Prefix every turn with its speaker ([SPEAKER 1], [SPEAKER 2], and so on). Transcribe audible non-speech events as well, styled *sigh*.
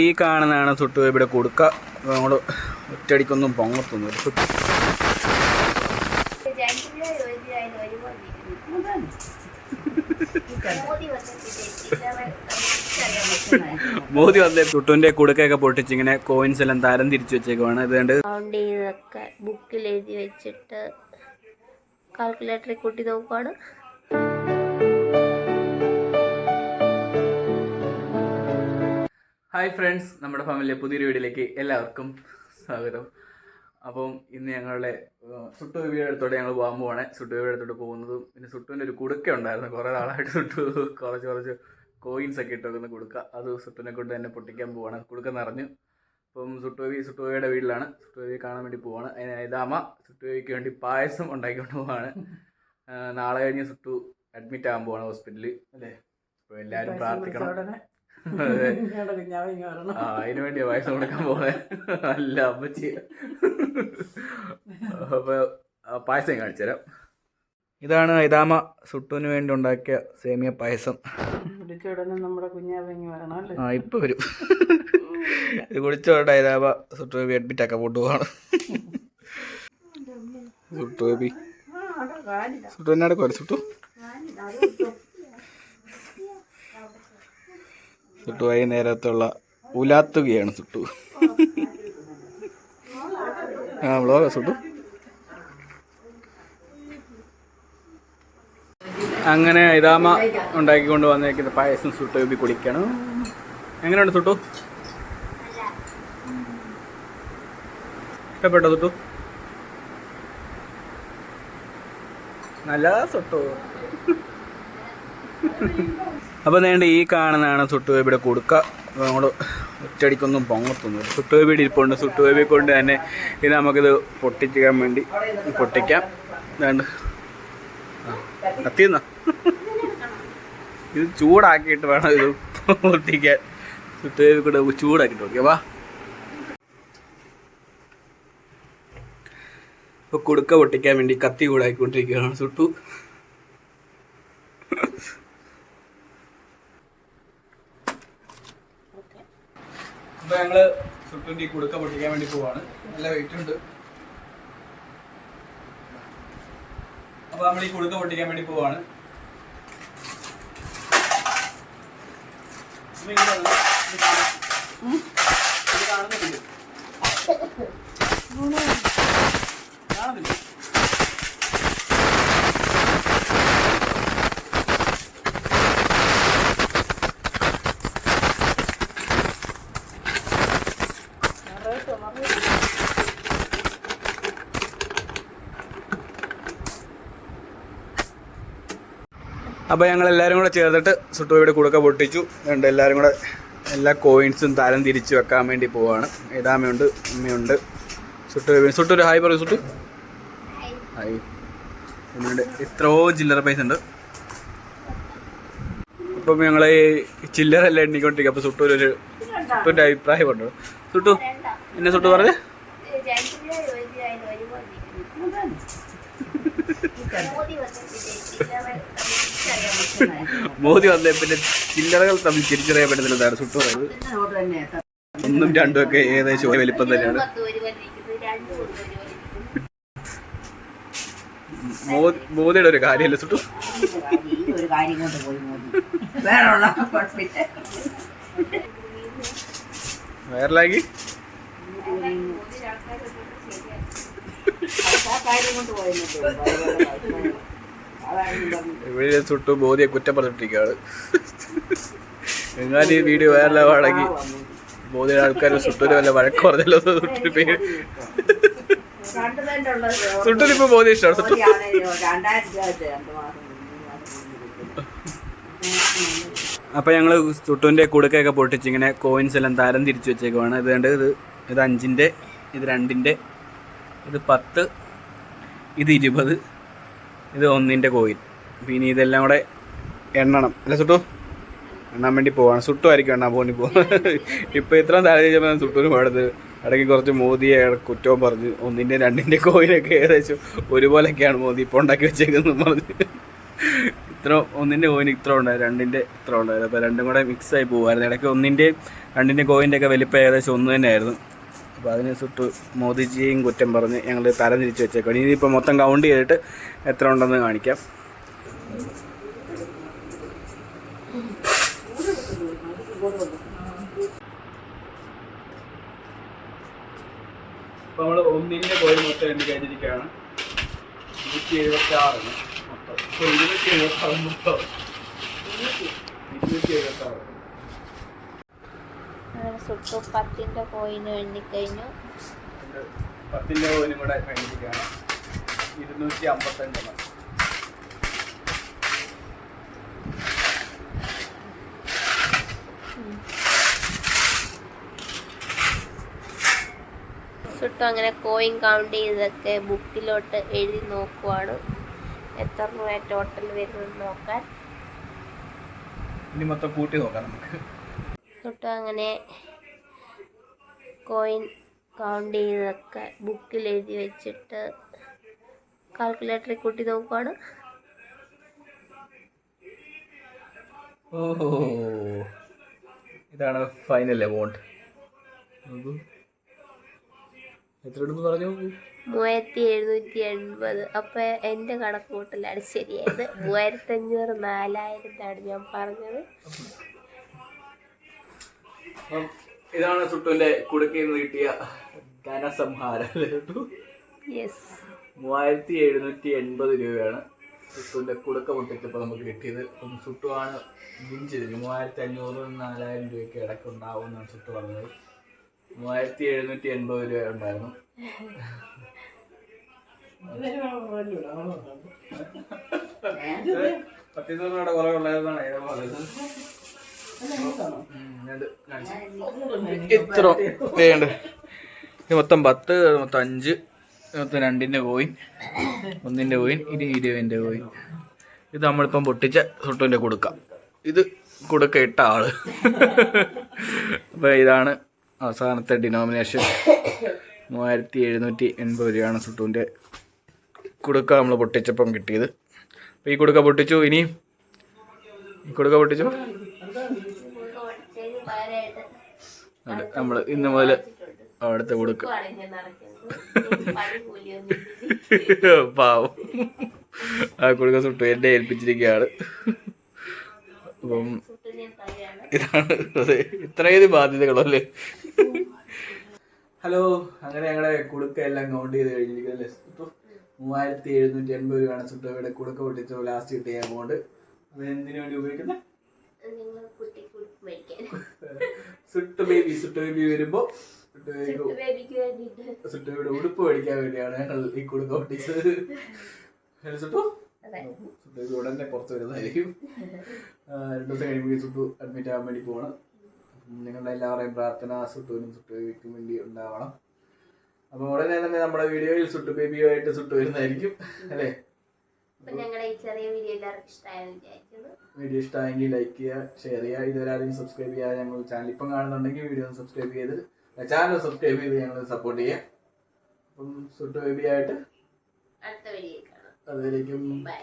[SPEAKER 1] ഈ കാണുന്നതാണ് സുട്ടു. ഇവിടെ കൊടുക്കുക നമ്മൾ ഒറ്റടിക്കൊന്നും പൊങ്ങത്തൊന്നുമില്ല സുട്ടു.
[SPEAKER 2] മോദി
[SPEAKER 1] വന്നേ. സുട്ടുവിന്റെ കുടുക്കയൊക്കെ പൊട്ടിച്ച് ഇങ്ങനെ കോയിൻസ് എല്ലാം തരം തിരിച്ചു വെച്ചേക്കുവാണ്. ഇതുകൊണ്ട്
[SPEAKER 2] കൗണ്ട് ചെയ്തൊക്കെ ബുക്കിൽ എഴുതി വെച്ചിട്ട് കാൽക്കുലേറ്ററിൽ കൂട്ടി നോക്കുവാണ്.
[SPEAKER 1] ഹായ് ഫ്രണ്ട്സ് നമ്മുടെ ഫാമിലിയിലെ പുതിയൊരു വീഡിയോയിലേക്ക് എല്ലാവർക്കും സ്വാഗതം. അപ്പം ഇന്ന് ഞങ്ങളുടെ സുട്ടു ബേബിയുടെ അടുത്തോടെ ഞങ്ങൾ പോകാൻ പോവാണ്. സുട്ടു ബേബിയുടെ അടുത്തോട്ട് പോകുന്നതും പിന്നെ സുട്ടുവിന്റെ ഒരു കുടുക്ക ഉണ്ടായിരുന്നു. കുറേ നാളായിട്ട് സുട്ടു കുറച്ച് കുറച്ച് കോയിൻസ് ഒക്കെ ഇട്ട് വെക്കുന്ന കുടുക്ക. അത് സുട്ടുവിനെ കൊണ്ട് തന്നെ പൊട്ടിക്കാൻ പോവാണ്. കുടുക്ക നിറഞ്ഞു. അപ്പം സുട്ടു സുട്ടുവയുടെ വീട്ടിലാണ്. സുട്ടു ബേബി കാണാൻ വേണ്ടി പോവാണ്. അതിന് ഇതാമ സുട്ടു ബേബിക്ക് വേണ്ടി പായസം ഉണ്ടാക്കിക്കൊണ്ട് പോവാണ്. നാളെ കഴിഞ്ഞ് സുട്ടു അഡ്മിറ്റ് ആകാൻ പോവാണ് ഹോസ്പിറ്റലിൽ അല്ലേ അപ്പോൾ എല്ലാവരും പ്രാർത്ഥിക്കണം. ആ അതിനു വേണ്ടിയാ പായസം കൊടുക്കാൻ പോണേ അല്ല അമ്മച്ചി അപ്പൊ പായസം കാണിച്ചുതരാം ഇതാണ് ഐതാമ സുട്ടുവിന് വേണ്ടി ഉണ്ടാക്കിയ സേമിയ പായസം ആ ഇപ്പൊ വരും ഇത് കുടിച്ചോട്ടെ ഐതാമ സുട്ടു ബേബി അഡ്മിറ്റ് ആക്കാൻ പോട്ടുപോവാണ് സുട്ടു ബേബി സുട്ടു എന്നാട് കോര സുട്ടു സുട്ടു വൈകുന്നേരത്തുള്ള ഉലാത്തുകയാണ് സുട്ടു. ആ വ്ളോഗ സുട്ടു. അങ്ങനെ ഇതാമ ഉണ്ടാക്കിക്കൊണ്ട് വന്നേക്കുന്ന പായസം സുട്ടു ബേബി കുടിക്കണം. എങ്ങനെയുണ്ട് സുട്ടു? ഇഷ്ടപ്പെട്ടോ സുട്ടു? നല്ല സുട്ടു. അപ്പോൾ നേണ്ട ഈ കാണുന്നതാണ് സുട്ടുവേബിയുടെ കൊടുക്ക. നമ്മൾ ഒറ്റടിക്കൊന്നും പൊങ്ങത്തൊന്നുമില്ല സുട്ടുവേബിയുടെ ഇരിപ്പുണ്ട്. സുട്ടുവേബി കൊണ്ട് തന്നെ ഇത് നമുക്കിത് പൊട്ടിക്കാൻ വേണ്ടി പൊട്ടിക്കാം. വേണ്ട കത്തിന്ന ഇത് ചൂടാക്കിയിട്ട് വേണം ഇത് പൊട്ടിക്കാൻ. സുട്ടുവേബി കൂടെ ചൂടാക്കിയിട്ട് ഓക്കെ വാ. ഇപ്പോൾ കൊടുക്ക പൊട്ടിക്കാൻ വേണ്ടി കത്തി ചൂടാക്കിക്കൊണ്ടിരിക്കുകയാണ് സുട്ടു. അപ്പൊ ഞങ്ങൾ ഈ കുടുക്ക പൊട്ടിക്കാൻ വേണ്ടി പോവാണ്. നല്ല വെയിറ്റ് ഉണ്ട്. അപ്പൊ നമ്മൾ ഈ കുടുക്ക പൊട്ടിക്കാൻ വേണ്ടി പോവാണ്. കാണുന്നില്ല. കാണുന്നില്ലേ? അപ്പോൾ ഞങ്ങൾ എല്ലാവരും കൂടെ ചേർന്നിട്ട് സുട്ടുവയുടെ കുടുക്ക പൊട്ടിച്ചു ഉണ്ട് എല്ലാവരും കൂടെ എല്ലാ കോയിൻസും തരം തിരിച്ചു വെക്കാൻ വേണ്ടി പോവാണ് ഏതാമയുണ്ട് ഉമ്മയുണ്ട് സുട്ടു സുട്ടു ഒരു ഹായ് പറയൂ സുട്ടു ഹായ് പിന്നീട് എത്രയോ ചില്ലറ പൈസ ഉണ്ട് അപ്പം ഞങ്ങൾ ഈ ചില്ലറ എല്ലാം എണ്ണിക്കൊണ്ടിരിക്കും അപ്പോൾ സുട്ടു ഒരു സുട്ടുവിന്റെ അഭിപ്രായം ഉണ്ടോ സുട്ടു എന്നെ സുട്ടു പറഞ്ഞേ
[SPEAKER 2] മോദി
[SPEAKER 1] വന്നേ പിന്നെ ചില്ലറകൾ തമ്മിൽ തിരിച്ചറിയാൻ പറ്റുന്നില്ലെന്നാണ് സുട്ടു പറയുന്നത് ഒന്നും രണ്ടും ഒക്കെ ഏകദേശം ഒരേ വലിപ്പം തന്നെയാണ് മോദിയുടെ ഒരു കാര്യമല്ല സുട്ടു
[SPEAKER 3] ഒരു കാര്യം കൊണ്ട് പോയി
[SPEAKER 1] ഇവിടെ ചുട്ടു ബോധിയെ കുറ്റം പറഞ്ഞിട്ടിരിക്കുകയാണ്. എങ്ങാനും ഈ വീഡിയോ വൈറലാവാണെങ്കിൽ ബോധിയുടെ ആൾക്കാർ സുട്ടൂര് വല്ല വഴക്ക് പറഞ്ഞല്ലോ സുട്ടൂര് സുട്ടു പേര് സുട്ടൂര് ഇപ്പൊ മോദി ഇഷ്ടമാണ്. സുട്ടു
[SPEAKER 3] രണ്ടായിരം രൂപ വെച്ച് മാസം
[SPEAKER 1] അപ്പോൾ ഞങ്ങൾ സുട്ടുവിന്റെ കുടുക്കയൊക്കെ പൊട്ടിച്ച് ഇങ്ങനെ കോയിൻസ് എല്ലാം തരം തിരിച്ചു വെച്ചേക്കുവാണ്. ഇത് കണ്ട് ഇത് ഇത് അഞ്ചിന്റെ ഇത് രണ്ടിന്റെ ഇത് പത്ത് ഇത് ഇരുപത് ഇത് ഒന്നിന്റെ കോയിൽ പിന്നെ ഇതെല്ലാം കൂടെ എണ്ണണം. അല്ല സുട്ടു? എണ്ണാൻ വേണ്ടി പോവാണ്. സുട്ടു ആയിരിക്കും എണ്ണാൻ പോകണി പോകുന്നത് ഇപ്പോൾ ഇത്രയും താഴെ ചെയ്യുമ്പോൾ സുട്ടൂരും പാടത് ഇടയ്ക്ക് കുറച്ച് മോദിയെ കുറ്റവും പറഞ്ഞ് ഒന്നിന്റെ രണ്ടിന്റെ കോയിനൊക്കെ ഏകദേശം ഒരുപോലെയൊക്കെയാണ് മോദി ഇപ്പോൾ ഉണ്ടാക്കി വെച്ചേക്കുന്നത് പറഞ്ഞ്. ഇത്ര ഒന്നിന്റെ കോയിൻ ഇത്ര ഉണ്ടായി രണ്ടിന്റെ ഇത്ര ഉണ്ടായിരുന്നു അപ്പോൾ രണ്ടും കൂടെ മിക്സ് ആയി പോകുമായിരുന്നു ഇടയ്ക്ക് ഒന്നിന്റെ രണ്ടിന്റെ കോയിന്റെ ഒക്കെ വലിപ്പം ഏകദേശം ഒന്ന് തന്നെയായിരുന്നു. അപ്പോൾ അതിന് സുട്ട് മോദിജിയെയും കുറ്റം പറഞ്ഞ് ഞങ്ങൾ തരം തിരിച്ച് വെച്ചേക്കാണ്. ഇനിയിപ്പോൾ മൊത്തം കൗണ്ട് ചെയ്തിട്ട് എത്ര ഉണ്ടെന്ന് കാണിക്കാം. അപ്പോൾ നമ്മൾ ഒന്നിന്റെ കോയിൽ മൊത്തം എണ്ണി കഴിഞ്ഞിരിക്കുകയാണ് ഇരുപത്തി എഴുപത്തി ആറിന് മൊത്തം. ഇരുപത്തി എഴുപത്തി ആറ് മൊത്തം. ഇരുന്നൂറ്റി എഴുപത്തി ആറ്
[SPEAKER 2] അങ്ങനെ സുട്ടു പത്തിന്റെ കോയിന് എണ്ണിക്കഴിഞ്ഞു
[SPEAKER 1] പത്തിന്റെ കോയിനും കൂടെ കഴിഞ്ഞിരിക്കുകയാണ് ഇരുന്നൂറ്റി അമ്പത്തഞ്ചെണ്ണം
[SPEAKER 2] സുട്ടു അങ്ങനെ കോയിൻ കൗണ്ട് ചെയ്തൊക്കെ ബുക്കിലോട്ട് എഴുതി നോക്കുവാണ്. എത്ര രൂപ ടോട്ടൽ വരുന്നത് നോക്കാൻ.
[SPEAKER 1] ഇനി മൊത്തം കൂട്ടി നോക്കാം നമുക്ക്.
[SPEAKER 2] സുട്ടു അങ്ങനെ കോയിൻ കൗണ്ട് ചെയ്തൊക്കെ ബുക്കിൽ എഴുതി വെച്ചിട്ട് കാൽക്കുലേറ്ററിൽ കൂട്ടി നോക്കുവാണ്.
[SPEAKER 1] ഇതാണ് ഫൈനൽ എമൗണ്ട് പറഞ്ഞു
[SPEAKER 2] മൂവായിരത്തി എഴുന്നൂറ്റി എൺപത് അപ്പൊ എന്റെ കണക്ക് കൂട്ടലാണ് ശരിയായത്. *laughs* മൂവായിരത്തി അഞ്ഞൂറ് നാലായിരത്താണ് ഞാൻ പറഞ്ഞത്.
[SPEAKER 1] ഇതാണ് സുട്ടുവിന്റെ കുടുക്കയിൽ നിന്ന് കിട്ടിയ ധനസംഹാരം
[SPEAKER 2] യെസ്
[SPEAKER 1] മൂവായിരത്തി എഴുന്നൂറ്റി എൺപത് രൂപയാണ് സുട്ടുവിന്റെ കുടുക്ക പൊട്ടിച്ചപ്പോൾ നമുക്ക് കിട്ടിയത്. അപ്പം സുട്ടുവാണ് ജിഞ്ചത് മൂവായിരത്തി അഞ്ഞൂറ് നാലായിരം രൂപയ്ക്ക് ഇടയ്ക്ക് ഉണ്ടാവും എന്നാണ് സുട്ടു പറഞ്ഞത്. മൂവായിരത്തി എഴുന്നൂറ്റി എൺപത് രൂപ ഉണ്ടായിരുന്നു. പത്തിനൂറ് കുറെ ഉള്ളതെന്നാണ് അയാൾ പറഞ്ഞത് ഉം, രണ്ട് കാണിച്ച്. ഇത്ര വേണ്ട. മൊത്തം പത്ത് മൊത്തം അഞ്ച് മൊത്തം രണ്ടിന്റെ കോയിൻ ഒന്നിന്റെ കോയിൻ ഇനി ഇരുപതിന്റെ കോയിൻ ഇത് നമ്മളിപ്പം പൊട്ടിച്ച സുട്ടുവിന്റെ കൊടുക്കാം. ഇത് കൊടുക്ക ഇട്ട ആൾ. അപ്പോൾ ഇതാണ് അവസാനത്തെ ഡിനോമിനേഷൻ മൂവായിരത്തി എഴുന്നൂറ്റി എൺപത് രൂപയാണ് സുട്ടുവിന്റെ കുടുക്ക നമ്മൾ പൊട്ടിച്ചപ്പം കിട്ടിയത്. അപ്പോൾ ഈ കുടുക്ക പൊട്ടിച്ചു ഇനി ഈ കുടുക്ക പൊട്ടിച്ചു? നമ്മൾ ഇന്ന് മുതൽ അവിടുത്തെ കൊടുക്കും. പാവം. ആ കൊടുക്ക സുട്ടു എന്നെ ഏൽപ്പിച്ചിരിക്കുകയാണ്. അപ്പം ഇതാണ് അതെ ഇത്രയും ബാധ്യതകളല്ലേ? ഹലോ അങ്ങനെ ഞങ്ങളുടെ കുടുക്ക എല്ലാം കൗണ്ട് ചെയ്ത് കഴിഞ്ഞിരിക്കുന്നത് ഇപ്പൊ മൂവായിരത്തി എഴുന്നൂറ്റി എൺപത് രൂപയാണ് സുട്ടോയുടെ കുടുക്ക പൊട്ടിച്ചോ ലാസ്റ്റ് കിട്ടിയ എമൗണ്ട് അത് എന്തിനു വേണ്ടി ഉപയോഗിക്കുന്നത് സുട്ടു ബേബി സുട്ടു ബേബി വരുമ്പോൾ സുട്ടു ബേബിയുടെ ഉടുപ്പ് മേടിക്കാൻ വേണ്ടിയാണ് ഞങ്ങൾ ഈ കുടുംബം ഓടിച്ചത്. സുട്ടു. സുട്ടു ഉടനെ പുറത്ത് വരുന്നതായിരിക്കും. രണ്ടു ദിവസം കഴിയുമ്പോൾ സുട്ടു അഡ്മിറ്റ് ആവാൻ വേണ്ടി പോകണം നിങ്ങളുടെ എല്ലാവരുടെയും പ്രാർത്ഥന സുട്ടുവിനും സുട്ടു ബേബിക്കും വേണ്ടി ഉണ്ടാവണം. അപ്പോൾ ഉടനെ തന്നെ നമ്മുടെ വീഡിയോയിൽ സുട്ടു ബേബിയുമായിട്ട് സുട്ടു വരുന്നതായിരിക്കും. അല്ലേ
[SPEAKER 2] അപ്പൊ ഞങ്ങളുടെ ഈ ചെറിയ വീഡിയോ
[SPEAKER 1] ഇഷ്ടമായെങ്കിൽ ലൈക്ക് ചെയ്യുക ഷെയർ ചെയ്യുക. ഇതുവരെ ആരെയും സബ്സ്ക്രൈബ് ചെയ്യുക ഞങ്ങൾ ചാനൽ ഇപ്പം കാണുന്നുണ്ടെങ്കിൽ വീഡിയോ സബ്സ്ക്രൈബ് ചെയ്ത് ചാനൽ സബ്സ്ക്രൈബ് ചെയ്ത് ഞങ്ങൾ സപ്പോർട്ട് ചെയ്യുക. അപ്പം സുട്ടു ബേബി ആയിട്ട്
[SPEAKER 2] അടുത്ത വീഡിയോ
[SPEAKER 1] അതുവരേക്കും ബൈ